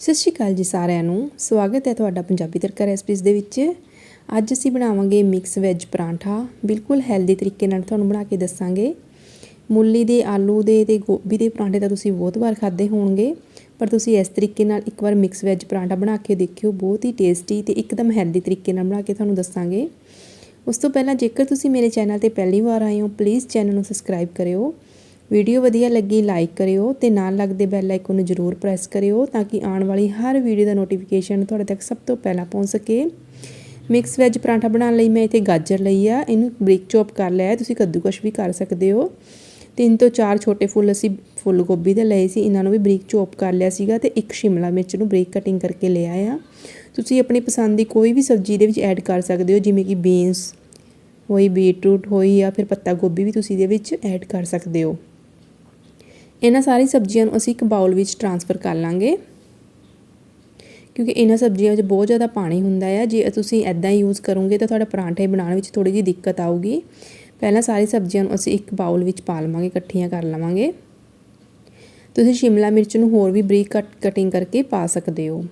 ਸਤਿ ਸ਼੍ਰੀ ਅਕਾਲ ਜੀ ਸਾਰਿਆਂ ਨੂੰ। ਸਵਾਗਤ ਹੈ ਤੁਹਾਡਾ ਪੰਜਾਬੀ ਤੜਕਾ ਰੈਸਪੀਜ਼ ਦੇ ਵਿੱਚ। ਅੱਜ ਅਸੀਂ ਬਣਾਵਾਂਗੇ ਮਿਕਸ ਵੈਜ ਪਰਾਂਠਾ। ਬਿਲਕੁਲ ਹੈਲਦੀ ਤਰੀਕੇ ਨਾਲ ਤੁਹਾਨੂੰ ਬਣਾ ਕੇ ਦੱਸਾਂਗੇ। ਮੂਲੀ ਦੇ, ਆਲੂ ਦੇ ਤੇ ਗੋਭੀ ਦੇ ਪਰਾਂਠੇ ਤਾਂ ਤੁਸੀਂ ਬਹੁਤ ਵਾਰ ਖਾਦੇ ਹੋਣਗੇ। ਪਰ ਤੁਸੀਂ ਇਸ ਤਰੀਕੇ ਨਾਲ ਇੱਕ ਵਾਰ ਮਿਕਸ ਵੈਜ ਪਰਾਂਠਾ ਬਣਾ ਕੇ ਦੇਖਿਓ। ਬਹੁਤ ਹੀ ਟੇਸਟੀ ਤੇ ਇੱਕਦਮ ਹੈਲਦੀ ਤਰੀਕੇ ਨਾਲ ਬਣਾ ਕੇ ਤੁਹਾਨੂੰ ਦੱਸਾਂਗੇ। ਉਸ ਤੋਂ ਪਹਿਲਾਂ ਜੇਕਰ ਤੁਸੀਂ ਮੇਰੇ ਚੈਨਲ ਤੇ ਪਹਿਲੀ ਵਾਰ ਆਏ ਹੋ ਪਲੀਜ਼ ਚੈਨਲ ਨੂੰ ਸਬਸਕ੍ਰਾਈਬ ਕਰਿਓ। ਵੀਡੀਓ ਵਧੀਆ ਲੱਗੀ ਲਾਈਕ ਕਰਿਓ ਤੇ ਨਾਲ ਲੱਗਦੇ ਬੈਲ ਆਈਕਨ ਨੂੰ ਜ਼ਰੂਰ ਪ੍ਰੈਸ ਕਰਿਓ ਤਾਂ ਕਿ ਆਉਣ ਵਾਲੀ ਹਰ ਵੀਡੀਓ ਦਾ ਨੋਟੀਫਿਕੇਸ਼ਨ ਤੁਹਾਡੇ ਤੱਕ ਸਭ ਤੋਂ ਪਹਿਲਾਂ ਪਹੁੰਚ ਸਕੇ। ਮਿਕਸ ਵੈਜ ਪਰਾਂਠਾ ਬਣਾਉਣ ਲਈ ਮੈਂ ਇੱਥੇ ਗਾਜਰ ਲਈ ਆ, ਇਹਨੂੰ ਬਰੀਕ ਚੌਪ ਕਰ ਲਿਆ ਹੈ, ਤੁਸੀਂ ਕੱਦੂਕਸ਼ ਵੀ ਕਰ ਸਕਦੇ ਹੋ। ਤਿੰਨ ਤੋਂ ਚਾਰ ਛੋਟੇ ਫੁੱਲ ਅਸੀਂ ਫੁੱਲ ਗੋਭੀ ਦੇ ਲਏ ਸੀ, ਇਹਨਾਂ ਨੂੰ ਵੀ ਬਰੀਕ ਚੌਪ ਕਰ ਲਿਆ ਸੀਗਾ ਤੇ ਇੱਕ ਸ਼ਿਮਲਾ ਮਿਰਚ ਨੂੰ ਬਰੀਕ ਕਟਿੰਗ ਕਰਕੇ ਲਿਆ ਆ। ਤੁਸੀਂ ਆਪਣੀ ਪਸੰਦ ਦੀ ਕੋਈ ਵੀ ਸਬਜ਼ੀ ਦੇ ਵਿੱਚ ਐਡ ਕਰ ਸਕਦੇ ਹੋ, ਜਿਵੇਂ ਕਿ ਬੀਨਸ ਹੋਈ ਬੀਟਰੂਟ ਹੋਈ ਜਾਂ ਫਿਰ ਪੱਤਾ ਗੋਭੀ ਵੀ ਤੁਸੀਂ ਇਹਦੇ ਵਿੱਚ ਐਡ ਕਰ ਸਕਦੇ ਹੋ। ਇਹਨਾਂ ਸਾਰੀ ਸਬਜ਼ੀਆਂ ਨੂੰ ਅਸੀਂ ਇੱਕ ਬਾਉਲ ਵਿੱਚ ਟਰਾਂਸਫਰ ਕਰ ਲਾਂਗੇ। ਕਿਉਂਕਿ ਇਹਨਾਂ ਸਬਜ਼ੀਆਂ ਵਿੱਚ ਬਹੁਤ ਜ਼ਿਆਦਾ ਪਾਣੀ ਹੁੰਦਾ ਹੈ ਜੇ ਤੁਸੀਂ ਐਦਾਂ ਯੂਜ਼ ਕਰੋਗੇ ਤਾਂ ਤੁਹਾਡਾ ਪਰਾਂਠੇ ਬਣਾਉਣ ਵਿੱਚ ਥੋੜੀ ਜਿਹੀ ਦਿੱਕਤ ਆਊਗੀ। ਪਹਿਲਾਂ ਸਾਰੀ ਸਬਜ਼ੀਆਂ ਨੂੰ ਅਸੀਂ ਇੱਕ ਬਾਉਲ ਵਿੱਚ ਪਾ ਲਵਾਂਗੇ, ਇਕੱਠੀਆਂ ਕਰ ਲਵਾਂਗੇ। ਤੁਸੀਂ ਸ਼ਿਮਲਾ ਮਿਰਚ ਨੂੰ ਹੋਰ ਵੀ ਬਰੀਕ ਕੱਟ ਕਟਿੰਗ ਕਰਕੇ ਪਾ ਸਕਦੇ ਹੋ।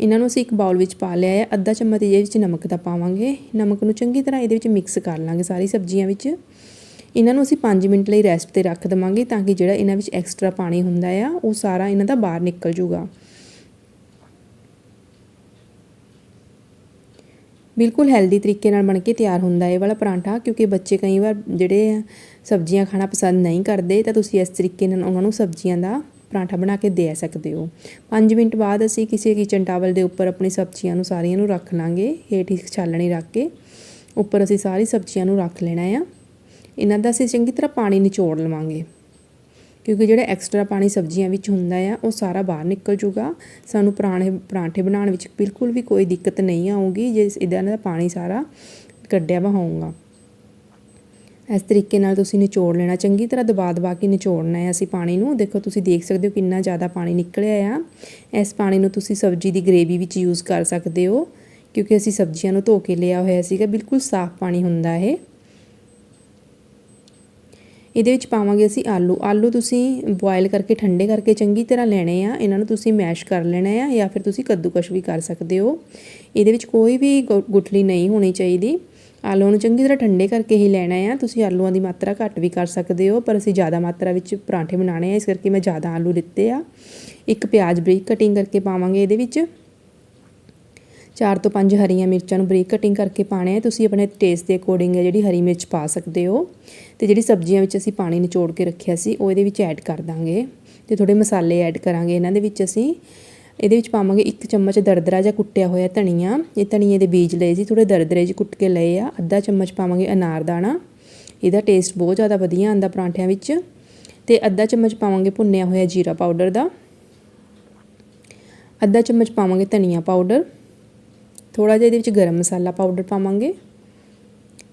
ਇਹਨਾਂ ਨੂੰ ਅਸੀਂ ਇੱਕ ਬਾਉਲ ਵਿੱਚ ਪਾ ਲਿਆ ਹੈ ਅੱਧਾ ਚਮਚ ਇਹਦੇ ਵਿੱਚ ਨਮਕ ਦਾ ਪਾਵਾਂਗੇ। ਨਮਕ ਨੂੰ ਚੰਗੀ ਤਰ੍ਹਾਂ ਇਹਦੇ ਵਿੱਚ ਮਿਕਸ ਕਰ ਲਾਂਗੇ ਸਾਰੀ ਸਬਜ਼ੀਆਂ ਵਿੱਚ। ਇਹਨਾਂ ਨੂੰ ਅਸੀਂ 5 ਮਿੰਟ ਲਈ ਰੈਸਟ ਤੇ ਰੱਖ ਦਵਾਂਗੇ ਤਾਂ ਕਿ ਜਿਹੜਾ ਇਹਨਾਂ ਵਿੱਚ ਐਕਸਟਰਾ ਪਾਣੀ ਹੁੰਦਾ ਆ, ਉਹ ਸਾਰਾ ਇਹਨਾਂ ਦਾ ਬਾਹਰ ਨਿਕਲ ਜੂਗਾ ਬਿਲਕੁਲ ਹੈਲਦੀ ਤਰੀਕੇ ਨਾਲ ਬਣ ਕੇ ਤਿਆਰ ਹੁੰਦਾ ਇਹ ਵਾਲਾ ਪਰਾਂਠਾ, ਕਿਉਂਕਿ ਬੱਚੇ ਕਈ ਵਾਰ ਜਿਹੜੇ ਆ ਸਬਜ਼ੀਆਂ ਖਾਣਾ ਪਸੰਦ ਨਹੀਂ ਕਰਦੇ, ਤਾਂ ਤੁਸੀਂ ਇਸ ਤਰੀਕੇ ਨਾਲ ਉਹਨਾਂ ਨੂੰ ਸਬਜ਼ੀਆਂ ਦਾ ਪਰਾਂਠਾ ਬਣਾ ਕੇ ਦੇ ਸਕਦੇ ਹੋ। 5 ਮਿੰਟ ਬਾਅਦ ਅਸੀਂ ਕਿਸੇ ਕਿਚਨ ਟਾਵਲ ਦੇ ਉੱਪਰ ਆਪਣੀ ਸਬਜ਼ੀਆਂ ਨੂੰ ਸਾਰੀਆਂ ਨੂੰ ਰੱਖ ਲਾਂਗੇ, ਹੇਠ ਹੀ ਛਾਲਣੀ ਰੱਖ ਕੇ, ਉੱਪਰ ਅਸੀਂ ਸਾਰੀ ਸਬਜ਼ੀਆਂ ਨੂੰ ਰੱਖ ਲੈਣਾ ਆ। ਇਹਨਾਂ ਦਾ ਅਸੀਂ ਚੰਗੀ ਤਰ੍ਹਾਂ ਪਾਣੀ ਨਿਚੋੜ ਲਵਾਂਗੇ। ਕਿਉਂਕਿ ਜਿਹੜਾ ਐਕਸਟਰਾ ਪਾਣੀ ਸਬਜ਼ੀਆਂ ਵਿੱਚ ਹੁੰਦਾ ਆ, ਉਹ ਸਾਰਾ ਬਾਹਰ ਨਿਕਲ ਜੂਗਾ। ਸਾਨੂੰ ਪਰਾਂਠੇ ਪਰਾਂਠੇ ਬਣਾਉਣ ਵਿੱਚ ਬਿਲਕੁਲ ਵੀ ਕੋਈ ਦਿੱਕਤ ਨਹੀਂ ਆਊਗੀ, ਜੇ ਇਦਾਂ ਦਾ ਪਾਣੀ ਸਾਰਾ ਕੱਢਿਆ ਵਾ ਹੋਊਗਾ। ਇਸ ਤਰੀਕੇ ਨਾਲ ਤੁਸੀਂ ਨਿਚੋੜ ਲੈਣਾ, ਚੰਗੀ ਤਰ੍ਹਾਂ ਦਬਾ ਦਬਾ ਕੇ ਨਿਚੋੜਨਾ ਹੈ ਅਸੀਂ ਪਾਣੀ ਨੂੰ। ਦੇਖੋ, ਤੁਸੀਂ ਦੇਖ ਸਕਦੇ ਹੋ ਕਿੰਨਾ ਜ਼ਿਆਦਾ ਪਾਣੀ ਨਿਕਲਿਆ ਆ। ਇਸ ਪਾਣੀ ਨੂੰ ਤੁਸੀਂ ਸਬਜ਼ੀ ਦੀ ਗ੍ਰੇਵੀ ਵਿੱਚ ਯੂਜ਼ ਕਰ ਸਕਦੇ ਹੋ, ਕਿਉਂਕਿ ਅਸੀਂ ਸਬਜ਼ੀਆਂ ਨੂੰ ਧੋ ਕੇ ਲਿਆ ਹੋਇਆ ਸੀਗਾ, ਬਿਲਕੁਲ ਸਾਫ਼ ਪਾਣੀ ਹੁੰਦਾ ਇਹ। ਇਹਦੇ ਵਿੱਚ ਪਾਵਾਂਗੇ ਅਸੀਂ ਆਲੂ। ਆਲੂ ਤੁਸੀਂ ਬੋਇਲ ਕਰਕੇ, ਠੰਡੇ ਕਰਕੇ ਚੰਗੀ ਤਰ੍ਹਾਂ ਲੈਣੇ ਆ। ਇਹਨਾਂ ਨੂੰ ਤੁਸੀਂ ਮੈਸ਼ ਕਰ ਲੈਣਾ ਆ ਜਾਂ ਫਿਰ ਤੁਸੀਂ ਕੱਦੂਕਸ਼ ਵੀ ਕਰ ਸਕਦੇ ਹੋ। ਇਹਦੇ ਵਿੱਚ ਕੋਈ ਵੀ ਗੁਠਲੀ ਨਹੀਂ ਹੋਣੀ ਚਾਹੀਦੀ। ਆਲੂ ਨੂੰ ਚੰਗੀ ਤਰ੍ਹਾਂ ਠੰਡੇ ਕਰਕੇ ਹੀ ਲੈਣਾ ਆ। ਤੁਸੀਂ ਆਲੂਆਂ ਦੀ ਮਾਤਰਾ ਘੱਟ ਵੀ ਕਰ ਸਕਦੇ ਹੋ, ਪਰ ਅਸੀਂ ਜ਼ਿਆਦਾ ਮਾਤਰਾ ਵਿੱਚ ਪਰਾਂਠੇ ਬਣਾਉਣੇ ਆ। ਇਸ ਕਰਕੇ ਮੈਂ ਜ਼ਿਆਦਾ ਆਲੂ ਲਿੱਤੇ ਆ। ਇੱਕ ਪਿਆਜ਼ ਬਰੀਕ ਕਟਿੰਗ ਕਰਕੇ ਪਾਵਾਂਗੇ ਇਹਦੇ ਵਿੱਚ। ਚਾਰ ਤੋਂ ਪੰਜ ਹਰੀਆਂ ਮਿਰਚਾਂ ਨੂੰ ਬਰੀਕ ਕਟਿੰਗ ਕਰਕੇ ਪਾਣੇ ਹੈ ਤੁਸੀਂ ਆਪਣੇ ਟੇਸਟ ਦੇ ਅਕੋਰਡਿੰਗ ਹੈ ਜਿਹੜੀ ਹਰੀ ਮਿਰਚ ਪਾ ਸਕਦੇ ਹੋ। ਤੇ ਜਿਹੜੀ ਸਬਜ਼ੀਆਂ ਵਿੱਚ ਅਸੀਂ ਪਾਣੀ ਨਿਚੋੜ ਕੇ ਰੱਖਿਆ ਸੀ, ਉਹ ਇਹਦੇ ਵਿੱਚ ਐਡ ਕਰ ਦਾਂਗੇ। ਤੇ ਥੋੜੇ ਮਸਾਲੇ ਐਡ ਕਰਾਂਗੇ। ਇਹਨਾਂ ਦੇ ਵਿੱਚ ਅਸੀਂ ਇਹਦੇ ਵਿੱਚ ਪਾਵਾਂਗੇ ਇੱਕ ਚਮਚ ਦਰਦਰਾ ਜਾਂ ਕੁੱਟਿਆ ਹੋਇਆ ਧਨੀਆ। ਇਹ ਧਨੀਏ ਦੇ ਬੀਜ ਲਏ ਸੀ ਥੋੜੇ ਦਰਦਰੇ ਜਿਹੇ ਕੁੱਟ ਕੇ ਲਏ ਆ। ਅੱਧਾ ਚਮਚ ਪਾਵਾਂਗੇ ਅਨਾਰ ਦਾਣਾ। ਇਹਦਾ ਟੇਸਟ ਬਹੁਤ ਜ਼ਿਆਦਾ ਵਧੀਆ ਆਂਦਾ ਪਰਾਂਠਿਆਂ ਵਿੱਚ। ਤੇ ਅੱਧਾ ਚਮਚ ਪਾਵਾਂਗੇ ਭੁੰਨਿਆ ਹੋਇਆ ਜੀਰਾ ਪਾਊਡਰ ਦਾ। ਅੱਧਾ ਚਮਚ ਪਾਵਾਂਗੇ ਧਨੀਆ ਪਾਊਡਰ। ਥੋੜਾ ਜਿਹਾ ਇਹਦੇ ਵਿੱਚ ਗਰਮ ਮਸਾਲਾ ਪਾਊਡਰ ਪਾਵਾਂਗੇ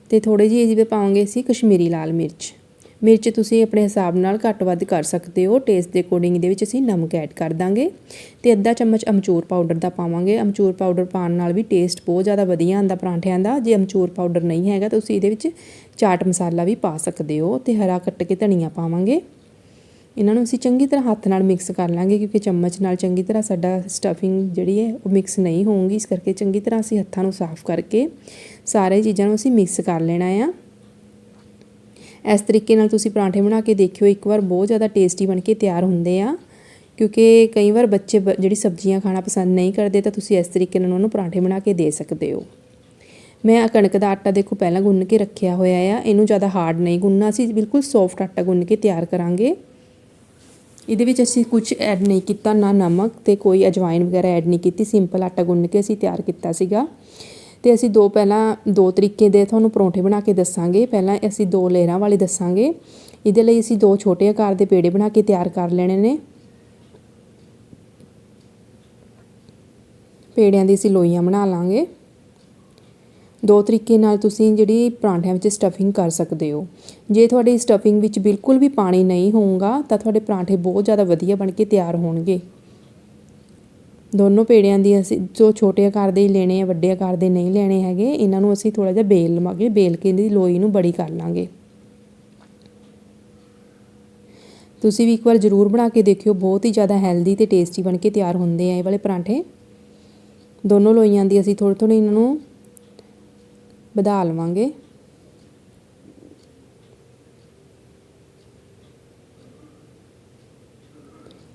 ਤੇ ਥੋੜੇ ਜਿਹੇ ਇਹਦੇ ਪਾਵਾਂਗੇ ਅਸੀਂ ਕਸ਼ਮੀਰੀ ਲਾਲ ਮਿਰਚ। ਮਿਰਚ ਤੁਸੀਂ ਆਪਣੇ ਹਿਸਾਬ ਨਾਲ ਘੱਟ ਵੱਧ ਕਰ ਸਕਦੇ ਹੋ ਟੇਸਟ ਦੇ ਅਕੋਰਡਿੰਗ ਦੇ ਵਿੱਚ ਅਸੀਂ ਨਮਕ ਐਡ ਕਰ ਦਾਂਗੇ ਤੇ ਅੱਧਾ ਚਮਚ ਅਮਚੂਰ ਪਾਊਡਰ ਦਾ ਪਾਵਾਂਗੇ। ਅਮਚੂਰ ਪਾਊਡਰ ਪਾਉਣ ਨਾਲ ਵੀ ਟੇਸਟ ਬਹੁਤ ਜ਼ਿਆਦਾ ਵਧੀਆ ਆਂਦਾ ਪਰਾਂਠਿਆਂ ਦਾ। ਜੇ ਅਮਚੂਰ ਪਾਊਡਰ ਨਹੀਂ ਹੈਗਾ ਤਾਂ ਤੁਸੀਂ ਇਹਦੇ ਵਿੱਚ ਚਾਟ ਮਸਾਲਾ ਵੀ ਪਾ ਸਕਦੇ ਹੋ ਤੇ ਹਰਾ ਕੱਟ ਕੇ ਧਨੀਆ ਪਾਵਾਂਗੇ। ਇਹਨਾਂ ਨੂੰ ਅਸੀਂ ਚੰਗੀ ਤਰ੍ਹਾਂ ਹੱਥ ਨਾਲ ਮਿਕਸ ਕਰ ਲਾਂਗੇ ਕਿਉਂਕਿ ਚਮਚ ਨਾਲ ਚੰਗੀ ਤਰ੍ਹਾਂ ਸਾਡਾ ਸਟਫਿੰਗ ਜਿਹੜੀ ਹੈ ਉਹ ਮਿਕਸ ਨਹੀਂ ਹੋਊਗੀ। ਇਸ ਕਰਕੇ ਚੰਗੀ ਤਰ੍ਹਾਂ ਅਸੀਂ ਹੱਥਾਂ ਨੂੰ ਸਾਫ਼ ਕਰਕੇ ਸਾਰੇ ਚੀਜ਼ਾਂ ਨੂੰ ਅਸੀਂ ਮਿਕਸ ਕਰ ਲੈਣਾ ਆ। ਇਸ ਤਰੀਕੇ ਨਾਲ ਤੁਸੀਂ ਪਰਾਂਠੇ ਬਣਾ ਕੇ ਦੇਖਿਓ, ਇੱਕ ਵਾਰ ਬਹੁਤ ਜ਼ਿਆਦਾ ਟੇਸਟੀ ਬਣ ਕੇ ਤਿਆਰ ਹੁੰਦੇ ਆ। ਕਿਉਂਕਿ ਕਈ ਵਾਰ ਬੱਚੇ ਜਿਹੜੀ ਸਬਜ਼ੀਆਂ ਖਾਣਾ ਪਸੰਦ ਨਹੀਂ ਕਰਦੇ ਤਾਂ ਤੁਸੀਂ ਇਸ ਤਰੀਕੇ ਨਾਲ ਉਹਨੂੰ ਪਰਾਂਠੇ ਬਣਾ ਕੇ ਦੇ ਸਕਦੇ ਹੋ। ਮੈਂ ਕਣਕ ਦਾ ਆਟਾ ਦੇਖੋ ਪਹਿਲਾਂ ਗੁੰਨ ਕੇ ਰੱਖਿਆ ਹੋਇਆ ਆ, ਇਹਨੂੰ ਜ਼ਿਆਦਾ ਹਾਰਡ ਨਹੀਂ ਗੁੰਨਣਾ, ਅਸੀਂ ਬਿਲਕੁਲ ਸੌਫਟ ਆਟਾ ਗੁੰਨ ਕੇ ਤਿਆਰ ਕਰਾਂਗੇ। ਇਹਦੇ ਵਿੱਚ ਅਸੀਂ ਕੁਝ ਐਡ ਨਹੀਂ ਕੀਤਾ, ਨਾ ਨਮਕ ਤੇ ਕੋਈ ਅਜਵਾਇਨ ਵਗੈਰਾ ਐਡ ਨਹੀਂ ਕੀਤੀ ਸਿੰਪਲ ਆਟਾ ਗੁੰਨ ਕੇ ਅਸੀਂ ਤਿਆਰ ਕੀਤਾ ਸੀਗਾ। ਤੇ ਅਸੀਂ ਦੋ ਪਹਿਲਾਂ ਦੋ ਤਰੀਕੇ ਦੇ ਤੁਹਾਨੂੰ ਪਰੌਂਠੇ ਬਣਾ ਕੇ ਦੱਸਾਂਗੇ। ਪਹਿਲਾਂ ਅਸੀਂ ਦੋ ਲੇਅਰਾਂ ਵਾਲੇ ਦੱਸਾਂਗੇ। ਇਹਦੇ ਲਈ ਅਸੀਂ ਦੋ ਛੋਟੇ ਆਕਾਰ ਦੇ ਪੇੜੇ ਬਣਾ ਕੇ ਤਿਆਰ ਕਰ ਲੈਣੇ ਨੇ। ਪੇੜਿਆਂ ਦੀ ਅਸੀਂ ਲੋਈਆਂ ਬਣਾ ਲਾਂਗੇ। ਦੋ ਤਰੀਕੇ ਨਾਲ ਤੁਸੀਂ ਜਿਹੜੀ ਪਰਾਂਠਿਆਂ ਵਿੱਚ ਸਟਫਿੰਗ ਕਰ ਸਕਦੇ ਹੋ। ਜੇ ਤੁਹਾਡੀ ਸਟਫਿੰਗ ਵਿੱਚ ਬਿਲਕੁਲ ਵੀ ਪਾਣੀ ਨਹੀਂ ਹੋਊਗਾ, ਤਾਂ ਤੁਹਾਡੇ ਪਰਾਂਠੇ ਬਹੁਤ ਜ਼ਿਆਦਾ ਵਧੀਆ ਬਣ ਕੇ ਤਿਆਰ ਹੋਣਗੇ। ਦੋਨੋਂ ਪੇੜਿਆਂ ਦੀ ਅਸੀਂ, ਜੋ ਛੋਟੇ ਆਕਾਰ ਦੇ ਲੈਣੇ ਆ, ਵੱਡੇ ਆਕਾਰ ਦੇ ਨਹੀਂ ਲੈਣੇ ਹੈਗੇ, ਇਹਨਾਂ ਨੂੰ ਅਸੀਂ ਥੋੜਾ ਜਿਹਾ ਬੇਲ ਲਵਾਂਗੇ ਬੇਲ ਕੇ ਇਹਦੀ ਲੋਈ ਨੂੰ ਬੜੀ ਕਰ ਲਾਂਗੇ। ਤੁਸੀਂ ਵੀ ਇੱਕ ਵਾਰ ਜ਼ਰੂਰ ਬਣਾ ਕੇ ਦੇਖਿਓ, ਬਹੁਤ ਹੀ ਜ਼ਿਆਦਾ ਹੈਲਦੀ ਤੇ ਟੇਸਟੀ ਬਣ ਕੇ ਤਿਆਰ ਹੁੰਦੇ ਆ ਇਹ ਵਾਲੇ ਪਰਾਂਠੇ। ਦੋਨੋਂ ਲੋਈਆਂ ਦੀ ਅਸੀਂ ਥੋੜ੍ਹੀ ਥੋੜ੍ਹੀ ਇਹਨਾਂ ਨੂੰ ਵਧਾ ਲਵਾਂਗੇ।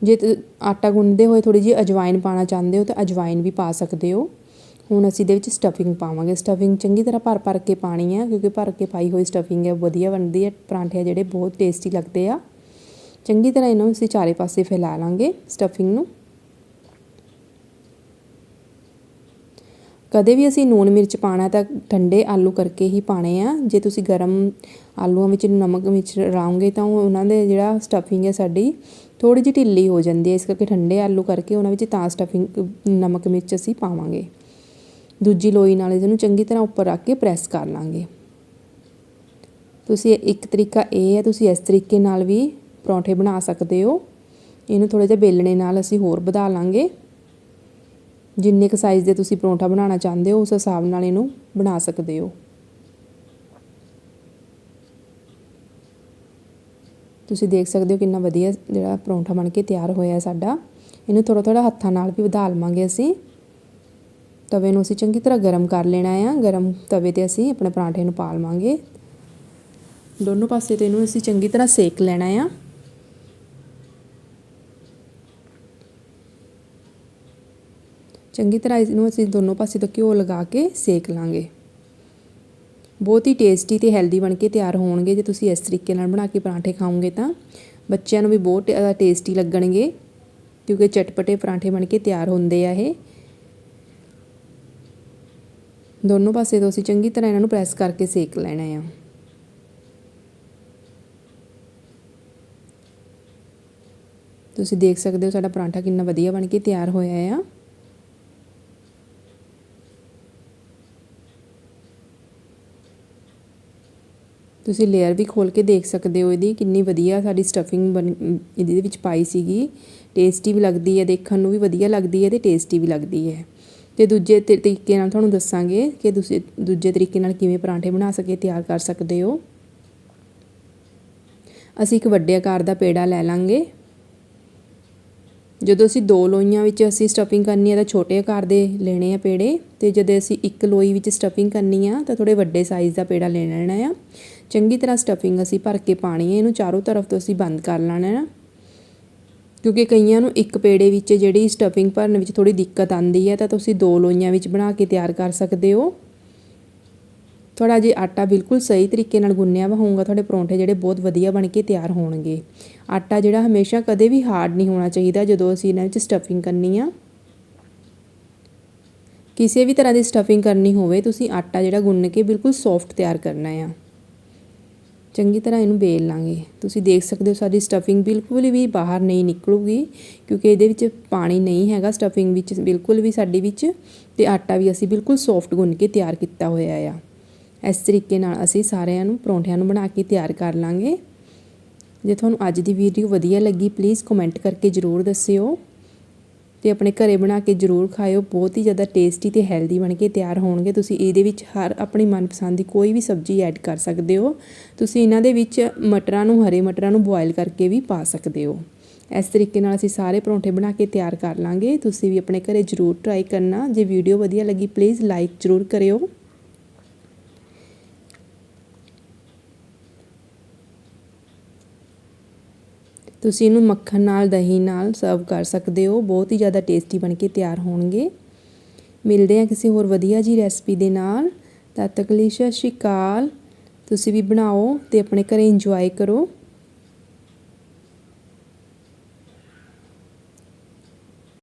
ਜੇ ਆਟਾ ਗੁੰਨਦੇ ਹੋਏ ਥੋੜੀ ਜਿਹੀ ਅਜਵਾਇਨ ਪਾਣਾ ਚਾਹੁੰਦੇ ਹੋ ਤਾਂ ਅਜਵਾਇਨ ਵੀ ਪਾ ਸਕਦੇ ਹੋ। ਹੁਣ ਅਸੀਂ ਇਹਦੇ ਵਿੱਚ ਸਟਫਿੰਗ ਪਾਵਾਂਗੇ। ਸਟਫਿੰਗ ਚੰਗੀ ਤਰ੍ਹਾਂ ਭਰ ਭਰ ਕੇ ਪਾਣੀ ਹੈ ਕਿਉਂਕਿ ਭਰ ਕੇ ਪਾਈ ਹੋਈ ਸਟਫਿੰਗ ਹੈ ਵਧੀਆ ਬਣਦੀ ਹੈ ਪਰਾਂਠੇ ਜਿਹੜੇ ਬਹੁਤ ਟੇਸਟੀ ਲੱਗਦੇ ਆ। ਚੰਗੀ ਤਰ੍ਹਾਂ ਇਹਨੂੰ ਅਸੀਂ ਚਾਰੇ ਪਾਸੇ ਫੈਲਾ ਲਾਂਗੇ ਸਟਫਿੰਗ ਨੂੰ। ਕਦੇ ਵੀ ਅਸੀਂ ਲੂਣ ਮਿਰਚ ਪਾਉਣਾ ਤਾਂ ਠੰਡੇ ਆਲੂ ਕਰਕੇ ਹੀ ਪਾਉਣੇ ਆ। ਜੇ ਤੁਸੀਂ ਗਰਮ ਆਲੂਆਂ ਵਿੱਚ ਨਮਕ ਮਿਰਚ ਰਾਉਂਗੇ ਤਾਂ ਉਹਨਾਂ ਦੇ ਜਿਹੜਾ ਸਟਫਿੰਗ ਹੈ ਸਾਡੀ ਥੋੜ੍ਹੀ ਜਿਹੀ ਢਿੱਲੀ ਹੋ ਜਾਂਦੀ ਹੈ। ਇਸ ਕਰਕੇ ਠੰਡੇ ਆਲੂ ਕਰਕੇ ਉਹਨਾਂ ਵਿੱਚ ਤਾਂ ਸਟਫਿੰਗ ਨਮਕ ਮਿਰਚ ਅਸੀਂ ਪਾਵਾਂਗੇ। ਦੂਜੀ ਲੋਈ ਨਾਲ ਇਹਨੂੰ ਚੰਗੀ ਤਰ੍ਹਾਂ ਉੱਪਰ ਰੱਖ ਕੇ ਪ੍ਰੈਸ ਕਰ ਲਾਂਗੇ। ਤੁਸੀਂ ਇੱਕ ਤਰੀਕਾ ਇਹ ਹੈ, ਤੁਸੀਂ ਇਸ ਤਰੀਕੇ ਨਾਲ ਵੀ ਪਰੌਂਠੇ ਬਣਾ ਸਕਦੇ ਹੋ। ਇਹਨੂੰ ਥੋੜਾ ਜਿਹਾ ਬੇਲਣੇ ਨਾਲ ਅਸੀਂ ਹੋਰ ਵਧਾ ਲਾਂਗੇ। ਜਿੰਨੇ ਕ ਸਾਈਜ਼ ਦੇ ਤੁਸੀਂ ਪਰੌਂਠਾ ਬਣਾਉਣਾ ਚਾਹੁੰਦੇ ਹੋ, ਉਸ ਹਿਸਾਬ ਨਾਲ ਇਹਨੂੰ ਬਣਾ ਸਕਦੇ ਹੋ। ਤੁਸੀਂ ਦੇਖ ਸਕਦੇ ਹੋ ਕਿੰਨਾ ਵਧੀਆ ਜਿਹੜਾ ਪਰੌਂਠਾ ਬਣ ਕੇ ਤਿਆਰ ਹੋਇਆ ਸਾਡਾ। ਇਹਨੂੰ ਥੋੜਾ ਥੋੜਾ ਹੱਥਾਂ ਨਾਲ ਵੀ ਵਧਾ ਲਵਾਂਗੇ ਅਸੀਂ। ਤਵੇ ਨੂੰ ਅਸੀਂ ਚੰਗੀ ਤਰ੍ਹਾਂ ਗਰਮ ਕਰ ਲੈਣਾ ਆ। ਗਰਮ ਤਵੇ ਤੇ ਅਸੀਂ ਆਪਣੇ ਪਰਾਂਠੇ ਨੂੰ ਪਾ ਲਵਾਂਗੇ। ਦੋਨੋਂ ਪਾਸੇ ਤੋਂ ਇਹਨੂੰ ਅਸੀਂ ਚੰਗੀ ਤਰ੍ਹਾਂ ਸੇਕ ਲੈਣਾ ਆ। ਚੰਗੀ ਤਰ੍ਹਾਂ ਇਹਨੂੰ ਅਸੀਂ ਦੋਨੋਂ ਪਾਸੇ ਤੋਂ ਘਿਓ ਲਗਾ ਕੇ ਸੇਕ ਲਾਂਗੇ। ਬਹੁਤ ਹੀ ਟੇਸਟੀ ਤੇ ਹੈਲਦੀ ਬਣ ਕੇ ਤਿਆਰ ਹੋਣਗੇ। ਜੇ ਤੁਸੀਂ ਇਸ ਤਰੀਕੇ ਨਾਲ ਬਣਾ ਕੇ ਪਰਾਂਠੇ ਖਾਓਗੇ ਤਾਂ ਬੱਚਿਆਂ ਨੂੰ ਵੀ ਬਹੁਤ ਜ਼ਿਆਦਾ ਟੇਸਟੀ ਲੱਗਣਗੇ, ਕਿਉਂਕਿ ਚਟਪਟੇ ਪਰਾਂਠੇ ਬਣ ਕੇ ਤਿਆਰ ਹੁੰਦੇ ਆ ਇਹ। ਦੋਨੋਂ ਪਾਸੇ ਤੋਂ ਅਸੀਂ ਚੰਗੀ ਤਰ੍ਹਾਂ ਇਹਨਾਂ ਨੂੰ ਪ੍ਰੈਸ ਕਰਕੇ ਸੇਕ ਲੈਣਾ ਆ। ਤੁਸੀਂ ਦੇਖ ਸਕਦੇ ਹੋ ਸਾਡਾ ਪਰਾਂਠਾ ਕਿੰਨਾ ਵਧੀਆ ਬਣ ਕੇ ਤਿਆਰ ਹੋਇਆ ਆ। ਤੁਸੀਂ ਲੇਅਰ ਵੀ ਖੋਲ ਕੇ ਦੇਖ ਸਕਦੇ ਹੋ ਇਹਦੀ, ਕਿੰਨੀ ਵਧੀਆ ਸਾਡੀ ਸਟਫਿੰਗ ਬਣ, ਇਹਦੇ ਵਿੱਚ ਪਾਈ ਸੀਗੀ। ਟੇਸਟੀ ਵੀ ਲੱਗਦੀ ਹੈ, ਦੇਖਣ ਨੂੰ ਵੀ ਵਧੀਆ ਲੱਗਦੀ ਹੈ ਤੇ ਟੇਸਟੀ ਵੀ ਲੱਗਦੀ ਹੈ। ਤੇ ਦੂਜੇ ਤਰੀਕੇ ਨਾਲ ਤੁਹਾਨੂੰ ਦੱਸਾਂਗੇ ਕਿ ਤੁਸੀਂ ਦੂਜੇ ਤਰੀਕੇ ਨਾਲ ਕਿਵੇਂ ਪਰਾਂਠੇ ਬਣਾ ਸਕੇ, ਤਿਆਰ ਕਰ ਸਕਦੇ ਹੋ। ਅਸੀਂ ਇੱਕ ਵੱਡੇ ਆਕਾਰ ਦਾ ਪੇੜਾ ਲੈ ਲਾਂਗੇ। ਜਦੋਂ ਅਸੀਂ ਦੋ ਲੋਈਆਂ ਵਿੱਚ ਅਸੀਂ ਸਟਫਿੰਗ ਕਰਨੀ ਹੈ ਤਾਂ ਛੋਟੇ ਆਕਾਰ ਦੇ ਲੈਣੇ ਆ ਪੇੜੇ, ਤੇ ਜਦੋਂ ਅਸੀਂ ਇੱਕ ਲੋਈ ਵਿੱਚ ਸਟਫਿੰਗ ਕਰਨੀ ਆ ਤਾਂ ਥੋੜੇ ਵੱਡੇ ਸਾਈਜ਼ ਦਾ ਪੇੜਾ ਲੈ ਲੈਣਾ ਆ। ਚੰਗੀ ਤਰ੍ਹਾਂ ਸਟਫਿੰਗ ਅਸੀਂ ਭਰ ਕੇ ਪਾਣੀ ਹੈ, ਇਹਨੂੰ ਚਾਰੋਂ ਤਰਫ ਤੋਂ ਅਸੀਂ ਬੰਦ ਕਰ ਲੈਣਾ ਹੈ ਕਿਉਂਕਿ ਕਈਆਂ ਨੂੰ ਇੱਕ ਪੇੜੇ ਵਿੱਚ ਜਿਹੜੀ ਸਟਫਿੰਗ ਭਰਨ ਵਿੱਚ ਥੋੜੀ ਦਿੱਕਤ ਆਉਂਦੀ ਹੈ, ਤਾਂ ਤੁਸੀਂ ਦੋ ਲੋਈਆਂ ਵਿੱਚ ਬਣਾ ਕੇ ਤਿਆਰ ਕਰ ਸਕਦੇ ਹੋ। ਥੋੜਾ ਜੇ ਆਟਾ ਬਿਲਕੁਲ ਸਹੀ ਤਰੀਕੇ ਨਾਲ ਗੁੰਨਿਆ ਵਾ ਹੋਊਗਾ, ਤੁਹਾਡੇ ਪਰੌਂਠੇ ਜਿਹੜੇ ਬਹੁਤ ਵਧੀਆ ਬਣ ਕੇ ਤਿਆਰ ਹੋਣਗੇ। ਆਟਾ ਜਿਹੜਾ ਹਮੇਸ਼ਾ ਕਦੇ ਵੀ ਹਾਰਡ ਨਹੀਂ ਹੋਣਾ ਚਾਹੀਦਾ ਜਦੋਂ ਅਸੀਂ ਇਹਨਾਂ ਵਿੱਚ ਸਟਫਿੰਗ ਕਰਨੀ ਆ। ਕਿਸੇ ਵੀ ਤਰ੍ਹਾਂ ਦੀ ਸਟਫਿੰਗ ਕਰਨੀ ਹੋਵੇ, ਤੁਸੀਂ ਆਟਾ ਜਿਹੜਾ ਗੁੰਨ ਕੇ ਬਿਲਕੁਲ ਸੌਫਟ ਤਿਆਰ ਕਰਨਾ ਆ। ਚੰਗੀ ਤਰ੍ਹਾਂ ਇਹਨੂੰ ਵੇਲ ਲਾਂਗੇ। ਤੁਸੀਂ ਦੇਖ ਸਕਦੇ ਹੋ ਸਾਡੀ ਸਟਫਿੰਗ ਬਿਲਕੁਲ ਵੀ ਬਾਹਰ ਨਹੀਂ ਨਿਕਲੂਗੀ, ਕਿਉਂਕਿ ਇਹਦੇ ਵਿੱਚ ਪਾਣੀ ਨਹੀਂ ਹੈਗਾ ਸਟਫਿੰਗ ਵਿੱਚ, ਬਿਲਕੁਲ ਵੀ ਸਾਡੀ ਵਿੱਚ, ਤੇ ਆਟਾ ਵੀ ਅਸੀਂ ਬਿਲਕੁਲ ਸੌਫਟ ਗੁੰਨ ਕੇ ਤਿਆਰ ਕੀਤਾ ਹੋਇਆ ਆ। ਇਸ ਤਰੀਕੇ ਨਾਲ ਅਸੀਂ ਸਾਰਿਆਂ ਨੂੰ, ਪਰੌਂਠਿਆਂ ਨੂੰ ਬਣਾ ਕੇ ਤਿਆਰ ਕਰ ਲਾਂਗੇ। ਜੇ ਤੁਹਾਨੂੰ ਅੱਜ ਦੀ ਵੀਡੀਓ ਵਧੀਆ ਲੱਗੀ ਪਲੀਜ਼ ਕਮੈਂਟ ਕਰਕੇ ਜ਼ਰੂਰ ਦੱਸਿਓ। ਅਤੇ ਆਪਣੇ ਘਰੇ ਬਣਾ ਕੇ ਜ਼ਰੂਰ ਖਾਇਓ। ਬਹੁਤ ਹੀ ਜ਼ਿਆਦਾ ਟੇਸਟੀ ਅਤੇ ਹੈਲਦੀ ਬਣ ਕੇ ਤਿਆਰ ਹੋਣਗੇ। ਤੁਸੀਂ ਇਹਦੇ ਵਿੱਚ ਹਰ ਆਪਣੀ ਮਨਪਸੰਦ ਦੀ ਕੋਈ ਵੀ ਸਬਜ਼ੀ ਐਡ ਕਰ ਸਕਦੇ ਹੋ। ਤੁਸੀਂ ਇਹਨਾਂ ਦੇ ਵਿੱਚ ਮਟਰਾਂ ਨੂੰ, ਹਰੇ ਮਟਰਾਂ ਨੂੰ ਬੋਇਲ ਕਰਕੇ ਵੀ ਪਾ ਸਕਦੇ ਹੋ। ਇਸ ਤਰੀਕੇ ਨਾਲ ਅਸੀਂ ਸਾਰੇ ਪਰੌਂਠੇ ਬਣਾ ਕੇ ਤਿਆਰ ਕਰ ਲਾਂਗੇ। ਤੁਸੀਂ ਵੀ ਆਪਣੇ ਘਰੇ ਜ਼ਰੂਰ ਟਰਾਈ ਕਰਨਾ। ਜੇ ਵੀਡੀਓ ਵਧੀਆ ਲੱਗੀ ਪਲੀਜ਼ ਲਾਈਕ ਜ਼ਰੂਰ ਕਰਿਓ। ਤੁਸੀਂ ਇਹਨੂੰ ਮੱਖਣ ਨਾਲ, ਦਹੀਂ ਨਾਲ ਸਰਵ ਕਰ ਸਕਦੇ ਹੋ। ਬਹੁਤ ਹੀ ਜ਼ਿਆਦਾ ਟੇਸਟੀ ਬਣ ਕੇ ਤਿਆਰ ਹੋਣਗੇ। ਮਿਲਦੇ ਹਾਂ ਕਿਸੇ ਹੋਰ ਵਧੀਆ ਜੀ ਰੈਸਪੀ ਦੇ ਨਾਲ। ਤਦ ਤੱਕ ਲਈ ਸਤਿ ਸ਼੍ਰੀ ਅਕਾਲ। ਤੁਸੀਂ ਵੀ ਬਣਾਓ ਤੇ ਆਪਣੇ ਘਰੇ ਇੰਜੋਏ ਕਰੋ।